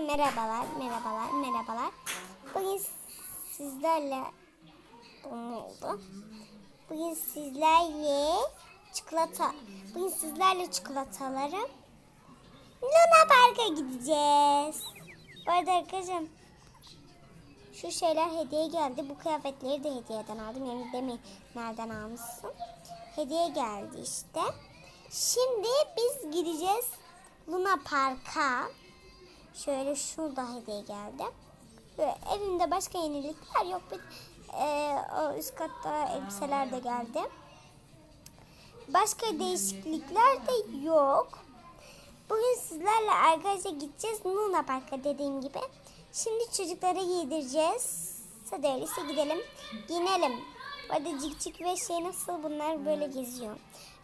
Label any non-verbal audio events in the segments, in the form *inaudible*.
Merhabalar, merhabalar, merhabalar. Bugün sizlerle bu ne oldu? Bugün sizlerle çikolata. Bugün sizlerle çikolataları Luna Park'a gideceğiz. Bu arada arkadaşım şu şeyler hediye geldi. Bu kıyafetleri de hediyeden aldım. Yani demeyin nereden almışsın. Hediye geldi işte. Şimdi biz gideceğiz Luna Park'a. Şöyle şu da hediye geldi. Böyle evimde başka yenilikler yok. Bir, e, o üst katta elbiseler de geldi. Başka değişiklikler de yok. Bugün sizlerle arkadaşlar gideceğiz Luna Park'a dediğim gibi. Şimdi çocuklara giydireceğiz. Hadi öyleyse gidelim. Giyinelim. Arada cik cik ve şey nasıl bunlar böyle geziyor.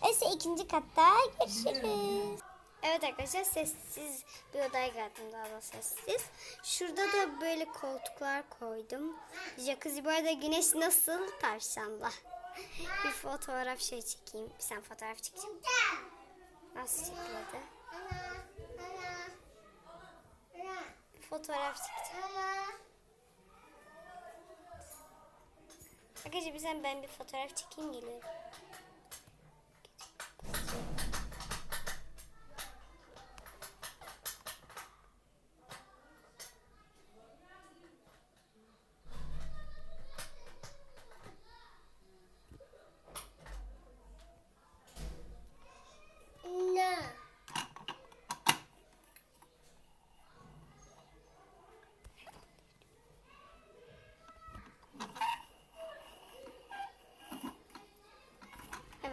Öyleyse ikinci katta görüşürüz. Evet arkadaşlar sessiz bir odaya geldim daha da sessiz. Şurada da böyle koltuklar koydum. Jacuzzi bu arada güneş nasıl tavşanla. *laughs* Bir fotoğraf şey çekeyim. Sen fotoğraf çekeceğim. Nasıl çekildi? Fotoğraf çekeceğim. Arkadaşlar bir sen ben bir fotoğraf çekeyim geliyorum.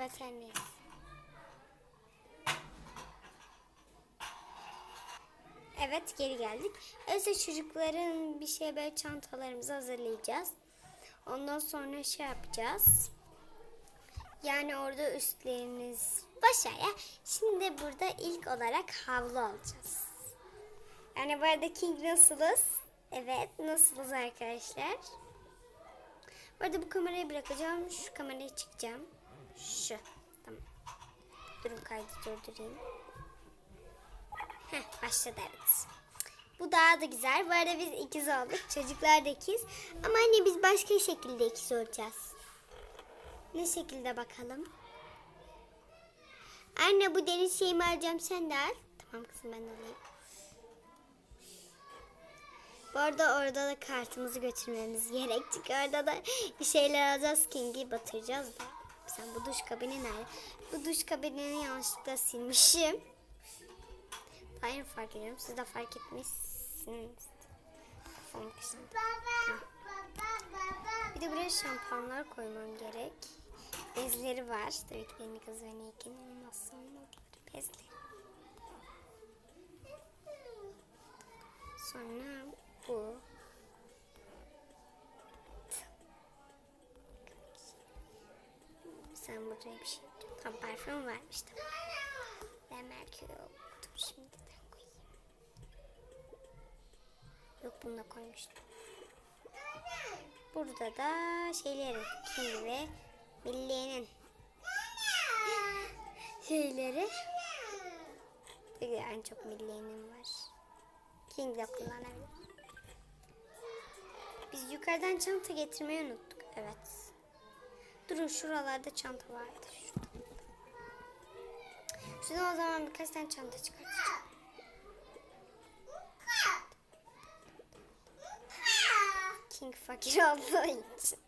Evet sendeyiz. Evet geri geldik. Öyleyse çocukların bir şey böyle çantalarımızı hazırlayacağız. Ondan sonra şey yapacağız. Yani orada üstleriniz başarıya. Şimdi burada ilk olarak havlu alacağız. Yani bu arada King nasılız? Evet nasılız arkadaşlar? Bu arada bu kamerayı bırakacağım. Şu kamerayı çıkacağım. Şu. Tamam. Durun kaydı durdurayım. Heh başladı evet. Bu daha da güzel. Bu arada biz ikiz olduk. Çocuklar da ikiz. Ama anne biz başka şekilde ikiz olacağız. Ne şekilde bakalım? Anne bu deniz şeyimi alacağım sen de al. Tamam kızım ben alayım. Bu arada orada da kartımızı götürmemiz gerek. Çünkü orada da bir şeyler alacağız. King'i batıracağız da. Sen bu duş kabini nerede? Bu duş kabinini yanlışlıkla silmişim. Yeni fark ediyorum. Siz de fark etmişsiniz. Bir de buraya şampuanlar koymam gerek. Bezleri var. Tabii ki benim kız ve Nick'in olmazsa olmazları bezleri. Sonra bu. Buraya bir şey Tam parfüm varmıştı. Ben Merkür Dur şimdiden koyayım. Yok bunu da koymuştum. Burada da şeyleri King ve Milli'nin şeyleri. En çok Milli'nin var. King de kullanabilir. Biz yukarıdan çanta getirmeyi unuttuk. Evet. Durun şuralarda çanta vardı. Şuradan o zaman birkaç tane çanta çıkartacağım. King fakir olduğu için.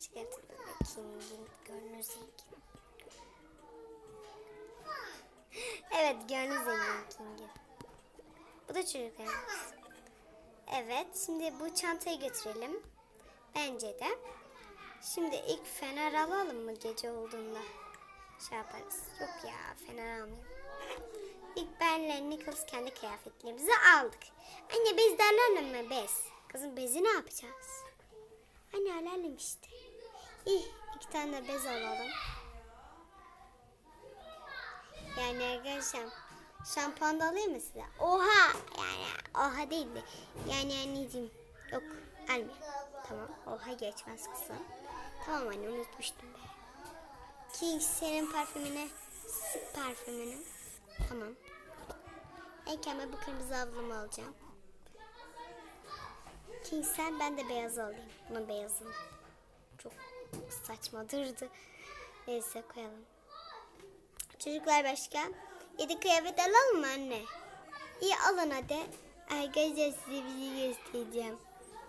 Çıkartalım da King'in gönlü zengin. Evet gönlü zengin King'in. Bu da çocuklarımız. Evet şimdi bu çantayı götürelim. Bence de. Şimdi ilk fener alalım mı gece olduğunda? Şey yaparız. Yok ya fener almayayım. İlk benle Nicholas kendi kıyafetlerimizi aldık. Anne bez derlerle mi bez? Kızım bezi ne yapacağız? Anne alalım işte. İyi iki tane bez alalım. Yani arkadaşlar şampuan da alayım mı size? Oha yani oha değil de. Yani anneciğim yok almayayım. Tamam oha geçmez kızım. Tamam anne unutmuştum be. Ki senin parfümüne sık parfümünü. Tamam. Ben kendime bu kırmızı havlumu alacağım. King sen ben de beyaz alayım. Bunun beyazını. Çok saçma durdu. Neyse koyalım. Çocuklar başka? Yedi kıyafet alalım mı anne? İyi alın hadi. Arkadaşlar size bir şey göstereceğim.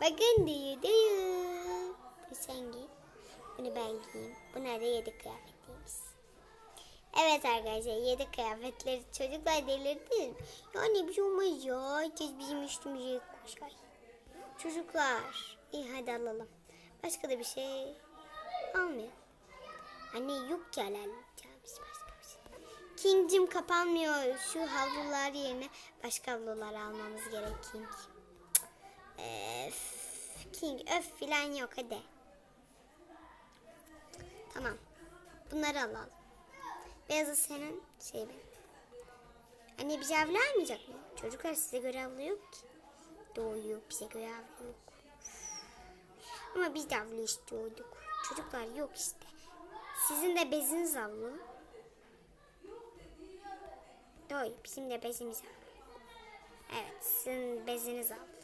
Bakın diyor diyor. Sen giy. Bunu ben giyeyim. Bunlar da yedi kıyafetliymiş. Evet arkadaşlar yedi kıyafetleri çocuklar delirdi. Yani bir şey olmaz ya. Herkes bizim üstümüze koşar. Çocuklar iyi hadi alalım. Başka da bir şey almayalım. Anne yok ki alacağımız başka bir şey. King'cim kapanmıyor. Şu havlular yerine başka havlular almamız gerek King. Öf, King öf filan yok hadi. Tamam. Bunları alalım. Beyazı senin şey. Anne bize havlu almayacak mı? Çocuklar size göre havlu yok ki. Doğru yok bize göre havlu yok. Ama biz de havlu istiyorduk. Çocuklar yok işte. Sizin de beziniz havlu. Doğru bizim de bezimiz havlu. Evet sizin beziniz havlu.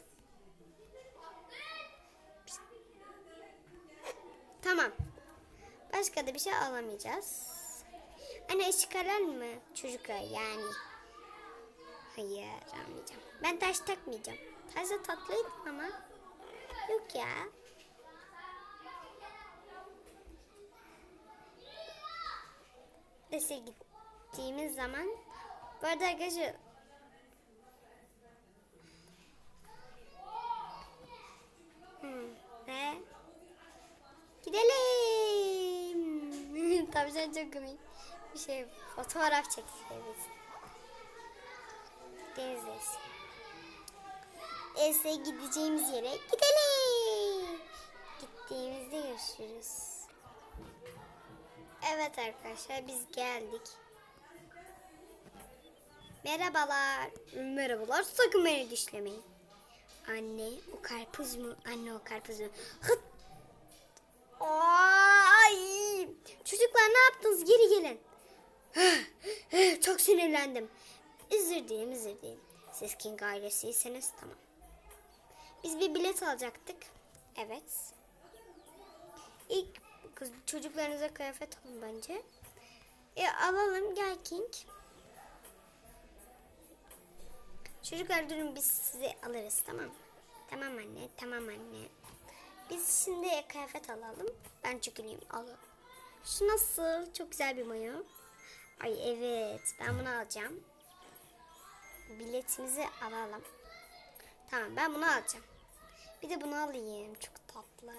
Tamam. Başka da bir şey alamayacağız. Anne ışık arar mı çocuklar yani? Hayır almayacağım. Ben taş takmayacağım. Taş da tatlıydı ama. Yok ya. Neyse gittiğimiz zaman bu arada arkadaşlar Hmm, ve gidelim. *laughs* Tavşan çok komik. Bir şey fotoğraf çekeceğiz. Denizdeyiz. Ese gideceğimiz yere gidelim. Gittiğimizde görüşürüz. Evet arkadaşlar biz geldik. Merhabalar. Merhabalar. Sakın beni düşlemeyin. Anne o karpuz mu? Anne o karpuz mu? Hıt. Ay! Çocuklar ne yaptınız? Geri gelin. *sighs* Çok sinirlendim. Özür dilerim, özür dilerim. Siz King ailesiyseniz tamam. Biz bir bilet alacaktık. Evet. İlk kız çocuklarınıza kıyafet alın bence. E alalım gel King. Çocuklar durun biz sizi alırız tamam mı? Tamam anne, tamam anne. Biz şimdi kıyafet alalım. Ben çekileyim alalım. Şu nasıl? Çok güzel bir mayo. Ay evet ben bunu alacağım. Biletimizi alalım. Tamam ben bunu alacağım. Bir de bunu alayım. Çok tatlı.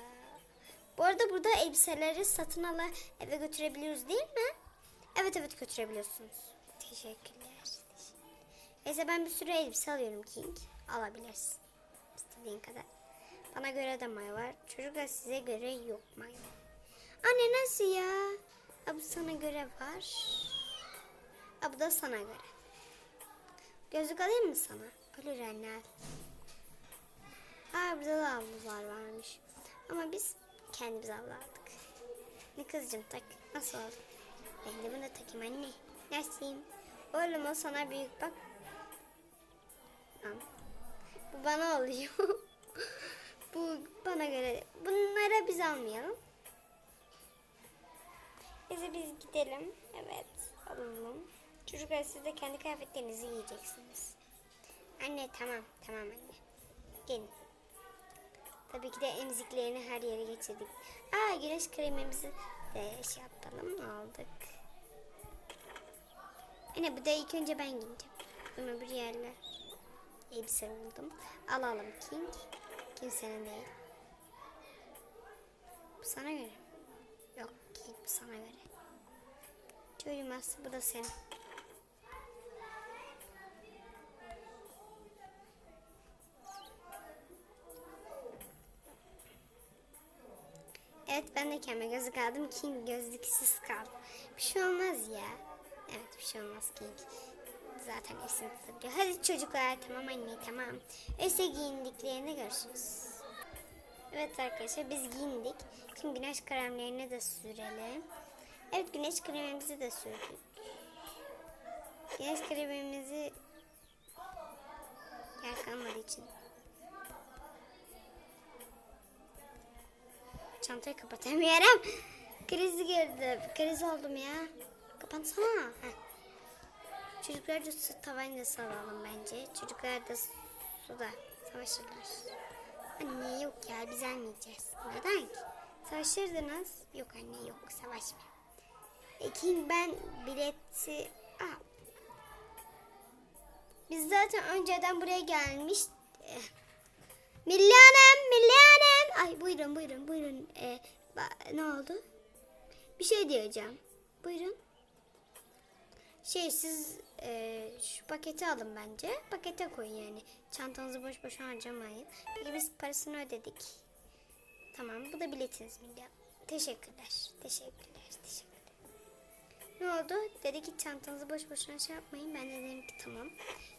Bu arada burada elbiseleri satın ala eve götürebiliyoruz değil mi? Evet evet götürebiliyorsunuz. Teşekkürler. Neyse ben bir sürü elbise alıyorum King. Alabilirsin. İstediğin kadar. Bana göre de mayo var. Çocuklar size göre yok mayo. Anne nasıl ya? Ha, bu sana göre var. Ha, bu da sana göre. Gözlük alayım mı sana? Olur anne. Ha burada da havlular varmış. Ama biz kendimiz havlu aldık. Ne kızcım tak. Nasıl oldu? Ben de bunu takayım anne. Nasılım? Oğlum o sana büyük bak. Bu bana oluyor. *laughs* Bu bana göre. Bunlara biz almayalım. Neyse biz gidelim. Evet. Alalım. Çocuklar siz de kendi kıyafetlerinizi giyeceksiniz. Anne tamam. Tamam anne. Gelin. Tabii ki de emziklerini her yere getirdik. Aa güneş kremimizi de şey yapalım. Aldık. Anne bu da ilk önce ben giyeceğim. Ama bir yerler elbise buldum. Alalım King. Kimsenin değil. Bu sana göre. Yok King bu sana göre. Çocuğum aslında bu da senin. Evet ben de kendime gözlük aldım. King gözlüksüz kaldı. Bir şey olmaz ya. Evet bir şey olmaz King. Zaten esin tutabiliyor. Hadi çocuklar tamam anne tamam. Öyleyse giyindiklerinde görüşürüz. Evet arkadaşlar biz giyindik. Şimdi güneş kremlerini de sürelim. Evet güneş kremimizi de sürdük. Güneş kremimizi yer için. çantayı kapatamıyorum. *laughs* Kriz girdi. Kriz oldum ya. Kapatsana. Heh. Çocuklar da su tabancası alalım bence. Çocuklar da suda savaşırlar. Anne yok ya biz almayacağız. Neden ki? Savaşırdınız. Yok anne yok savaşma. Ekin ben bileti... Aa. Biz zaten önceden buraya gelmiş. Eh. Milli Hanım, Milli Hanım. Ay buyurun buyurun buyurun. Ee, ne oldu? Bir şey diyeceğim. Buyurun. Şey siz e, şu paketi alın bence. Pakete koyun yani. Çantanızı boş boş harcamayın. Peki biz parasını ödedik. Tamam bu da biletiniz Milli Teşekkürler. Teşekkürler. Teşekkürler. Ne oldu? Dedi ki çantanızı boş boşuna şey yapmayın. Ben de dedim ki tamam.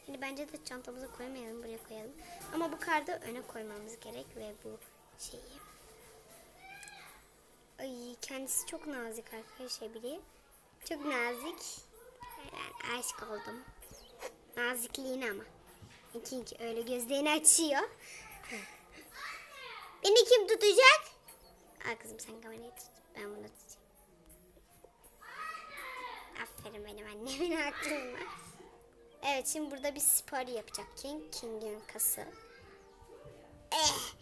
Yani bence de çantamıza koymayalım buraya koyalım. Ama bu kartı öne koymamız gerek ve bu şeyi. Ay kendisi çok nazik arkadaşlar biri. Çok nazik. Ben aşık oldum. Nazikliğine ama. Çünkü öyle gözlerini açıyor. Beni kim tutacak? Al kızım sen kamerayı tut. Ben bunu tutacağım. Aferin benim annemin *laughs* aklına. Evet şimdi burada bir spor yapacak King. King'in kası. Eh.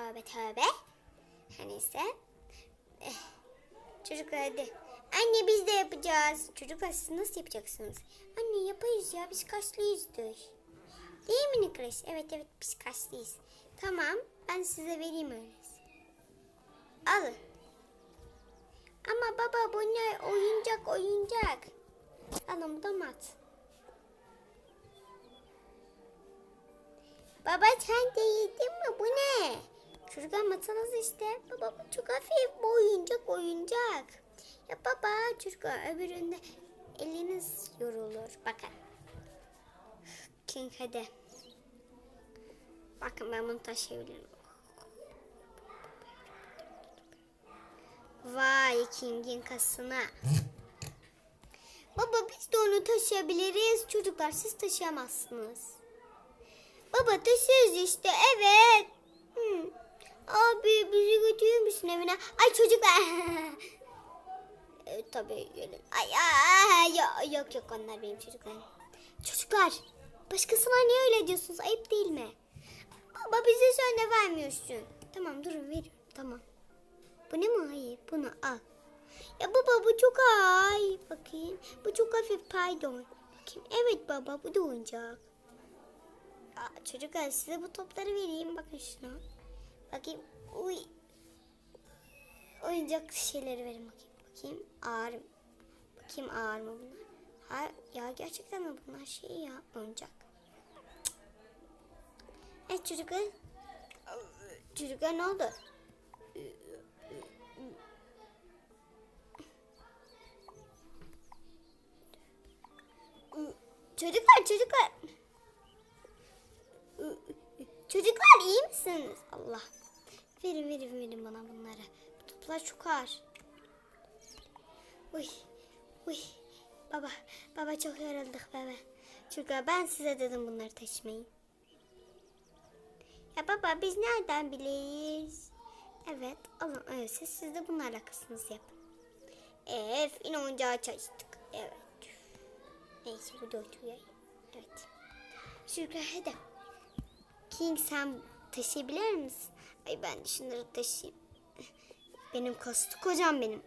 Tövbe tövbe. Her neyse. Eh. Çocuklar hadi. Anne biz de yapacağız. Çocuklar siz nasıl yapacaksınız? Anne yapayız ya biz kaçlıyızdır. Değil mi Niklas? Evet evet biz kaçlıyız. Tamam ben size vereyim öyleyse. Alın. Ama baba bu ne? Oyuncak oyuncak. Bu da mat. Baba sen de yedin mi? Bu ne? Çocuklar masanız işte. Baba bu çok hafif. Bu oyuncak oyuncak. Ya baba çocuklar öbüründe eliniz yorulur. Bakın. King hadi. Bakın ben bunu taşıyabilirim. Vay King'in kasına. *laughs* Baba biz de onu taşıyabiliriz. Çocuklar siz taşıyamazsınız. Baba taşıyoruz işte evet. Hı. Abi bizi götürür müsün evine? Ay çocuklar. *laughs* evet tabii gelin. Ay, ay, ay, yo- yok yok onlar benim çocuklarım. Çocuklar başkasına niye öyle diyorsunuz? Ayıp değil mi? Baba bize de vermiyorsun. Tamam durun veriyorum tamam. Bu ne mi? Hayır bunu al. Ya baba bu çok ay. Bakayım. Bu çok hafif pardon. Bakayım. Evet baba bu da oyuncak. Aa, çocuklar size bu topları vereyim. Bakın şuna. Bakayım. Uy. Oyuncak şeyleri verin bakayım. Bakayım ağır? Bakayım ağır mı bunlar? Ha, ya gerçekten mi bunlar şey ya oyuncak. Evet çocuklar. Çocuklar ne oldu? Çocuklar çocuklar. Çocuklar iyi misiniz? Allah. Verin verin verin bana bunları. Bu toplar çok ağır. Uy. Uy. Baba. Baba çok yorulduk baba. Çocuklar ben size dedim bunları taşımayın. Ya baba biz nereden bileyiz? Evet alın öyleyse siz de bunun alakasınız yapın. Evet yine oyuncağı çalıştık. Evet. Neyse bu da oturuyor. Evet. Çocuklar hadi. King sen taşıyabilir misin? Ay ben de şunları taşıyayım. Benim kostuk hocam benim.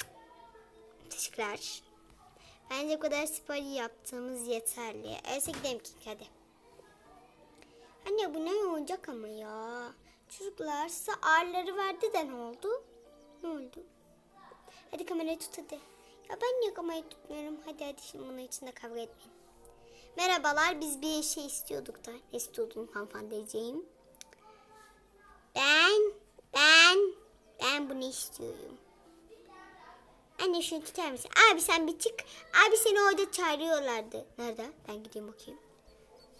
Teşekkürler. Bence bu kadar spor yaptığımız yeterli. Öyleyse gidelim King hadi. Anne bu ne oyuncak ama ya. Çocuklar size ağırları verdi de ne oldu? Ne oldu? Hadi kamerayı tut hadi. Ya ben niye kamerayı tutmuyorum? Hadi hadi şimdi bunun içinde kavga etmeyin. Merhabalar biz bir şey istiyorduk da. Ne istiyordun hanımefendiciğim? Ben, ben, ben bunu istiyorum. Anne şunu tutar mısın? Abi sen bir çık. Abi seni orada çağırıyorlardı. Nerede? Ben gideyim bakayım.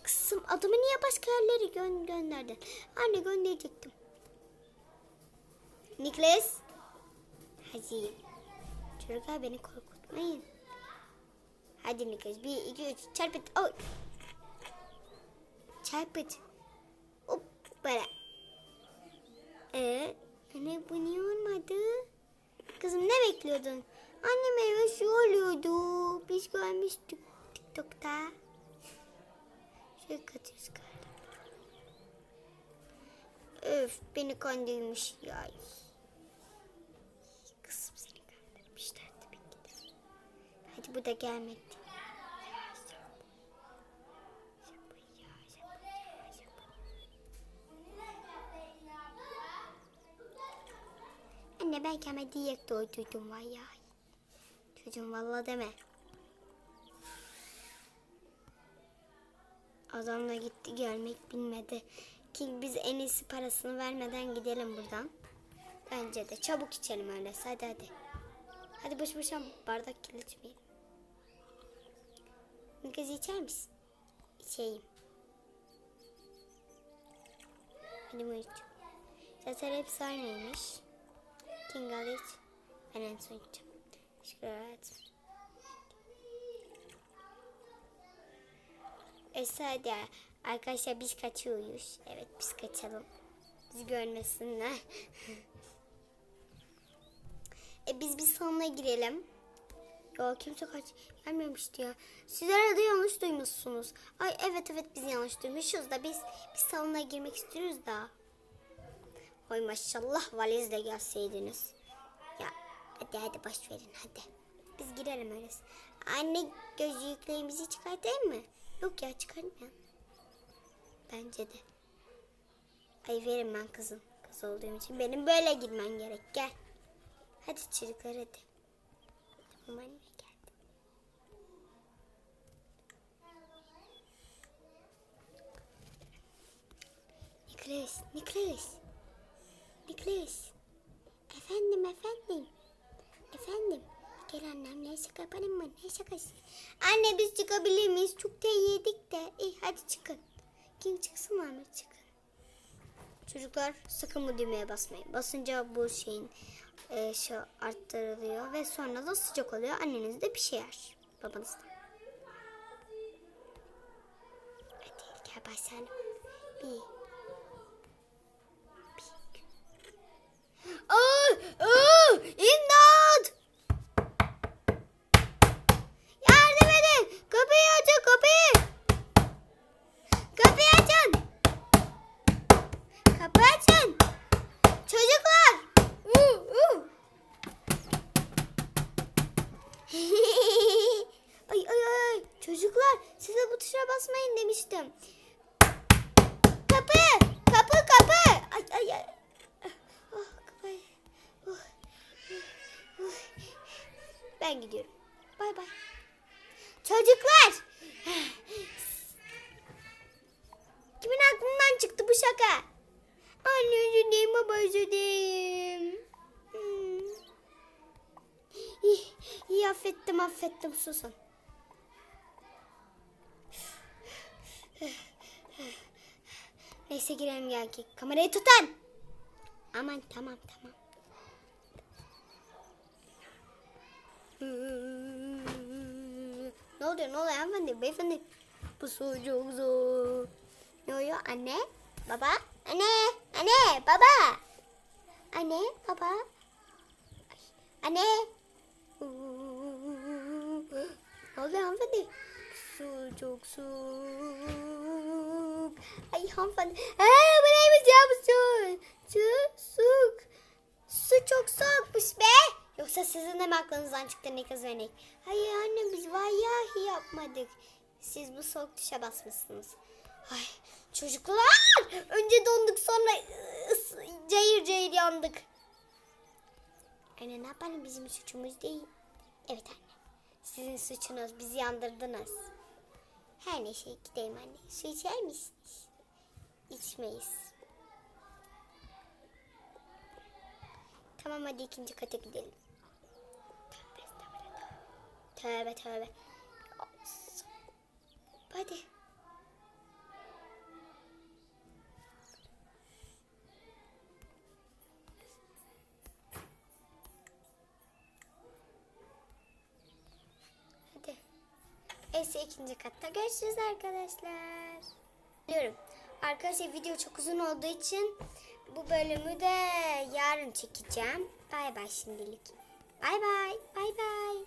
Kızım adımı niye başka yerlere gö- gönderdin? Anne gönderecektim. Niklas. Hadi. Çocuklar beni korkutmayın. Hadi Niklas. Bir, iki, üç. Çarpıt. Oy. Çarpıt. Hop. Böyle. Ee, anne bu niye olmadı? Kızım ne bekliyordun? Anne meyve şu oluyordu. Biz görmüştük TikTok'ta. Şey katıyoruz. Öf beni kandırmış ya. Kızım seni kandırmışlar tabii ki. Hadi bu da gelmedi. Anne ben kendime diyet doyduydum var ya. Çocuğum valla deme. Adam da gitti gelmek bilmedi. Ki biz en iyisi parasını vermeden gidelim buradan. Bence de çabuk içelim öyleyse hadi hadi. Hadi boş boşa bardak kirletmeyelim. Kız içer misin? İçeyim. Hadi bu iç. Zaten hepsi aynıymış. Kingal iç. Ben en ederim. Esra hadi arkadaşlar biz kaçıyoruz. Evet biz kaçalım. Bizi görmesinler. *laughs* e biz bir salona girelim. Ya kimse kaç gelmemişti ya. Siz arada yanlış duymuşsunuz. Ay evet evet biz yanlış duymuşuz da biz bir salona girmek istiyoruz da. Oy maşallah valizle gelseydiniz. Ya hadi hadi boş verin hadi. Biz girelim öyleyse. Anne gözlüklerimizi çıkartayım mı? Yok ya çıkartmayalım. Bence de. Ay verin ben kızım. Kız olduğum için benim böyle girmen gerek. Gel. Hadi çocuklar hadi. Tamam anne geldi. Niklas, Niklas. Niklas. Efendim, efendim. Efendim. Gel annem ne şaka yapalım mı? Ne şakası? Anne biz çıkabilir miyiz? Çok da yedik de. İyi hadi çıkın. Kim çıksın Ahmet çıkın. Çocuklar sakın bu düğmeye basmayın. Basınca bu şeyin e, şey arttırılıyor ve sonra da sıcak oluyor. Anneniz de bir şey yer. Babanız da. Hadi gel başlayalım. Bir. Aa, aa, imdat! Yardım edin! Kapıyı açın kapıyı! Kapıyı açın! Kapı açın! Çocuklar! Uh, uh. ay ay ay çocuklar size bu tuşa basmayın demiştim. Kapı! Kapı kapı! Ay ay ay. Oh, kapı. Oh. Oh. Ben gidiyorum. Bay bay. Çocuklar! Kimin aklından çıktı bu şaka? Anne özür dilerim baba özür dilerim. Hmm. İyi, affettim affettim susun. Neyse girelim gel ki. Kamerayı tutun. Aman tamam tamam. Ne oluyor ne oluyor hanımefendi beyefendi? Bu su çok zor. Ne oluyor anne? Baba? Anne? Anne? Baba? Anne? Baba? Anne? Ne oluyor hanımefendi? Su çok soğuk. Ay hanımefendi. Aa, bu neymiş ya bu su? Su soğuk. Su çok soğukmuş be. Yoksa sizin de mi aklınızdan çıktı ne kız örnek? Hayır anne biz vallahi yapmadık. Siz bu soğuk duşa basmışsınız. Ay çocuklar önce donduk sonra ıs- cayır cayır yandık. Anne ne yapalım bizim suçumuz değil. Evet anne sizin suçunuz bizi yandırdınız. Her neyse gideyim anne. Su içer misiniz? İçmeyiz. Tamam hadi ikinci kata gidelim. Tövbe tövbe. Hadi. İkinci katta görüşürüz arkadaşlar. Biliyorum. Arkadaşlar video çok uzun olduğu için bu bölümü de yarın çekeceğim. Bay bay şimdilik. Bay bay. Bay bay.